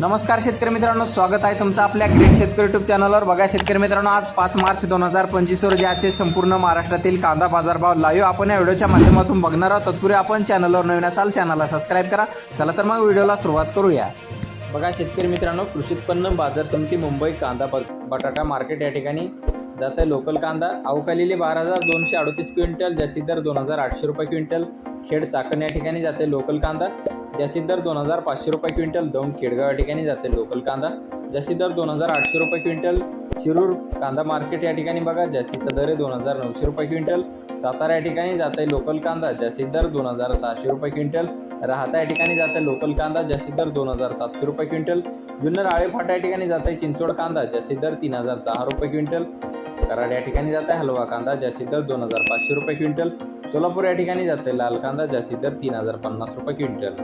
नमस्कार शेतकरी मित्रांनो स्वागत आहे तुमचं आपल्या ग्रेट शेतकरी युट्यूब चॅनलवर बघा शेतकरी मित्रांनो आज पाच मार्च दोन हजार पंचवीस रोजी आजचे संपूर्ण महाराष्ट्रातील कांदा बाजारभाव लाईव्ह आपण या व्हिडिओच्या माध्यमातून बघणार आहोत. तत्पूर्वी आपण चॅनलवर नवीन असाल चॅनलला सबस्क्राईब करा. चला तर मग व्हिडिओला सुरुवात करूया. बघा शेतकरी मित्रांनो कृषी उत्पन्न बाजार समिती मुंबई कांदा ब- बटाटा मार्केट या ठिकाणी जात आहे. लोकल कांदा अवकालेली बारा हजार दोनशे अडतीस क्विंटल जास्तीत दर दोन हजार आठशे रुपये क्विंटल खेड चाकण या ठिकाणी जाते लोकल कांदा. जास्तीत दर दोन हजार पाचशे रुपये क्विंटल दौंड खेडगाव या ठिकाणी जाते लोकल कांदा. जास्तीत दर दोन हजार आठशे रुपये क्विंटल शिरूर कांदा मार्केट या ठिकाणी बघा. जास्तीचा दर आहे दोन हजार नऊशे रुपये क्विंटल. सातारा या ठिकाणी जाते लोकल कांदा. जास्तीत दर दोन हजार सहाशे रुपये क्विंटल. राहता या ठिकाणी जाते लोकल कांदा. जास्तीत दर दोन हजार सातशे रुपये क्विंटल. जुन्नर आळेफाटा या ठिकाणी जाते चिंचोड कांदा. जास्तीत दर तीन हजार दहा रुपये क्विंटल. कराड या ठिकाणी जात आहे हलवा कांदा. जास्तीत दर दोन हजार पाचशे रुपये क्विंटल. सोलापूर या ठिकाणी जाते. लाल कांदा जास्तीत दर तीन हजार पन्नास रुपये क्विंटल.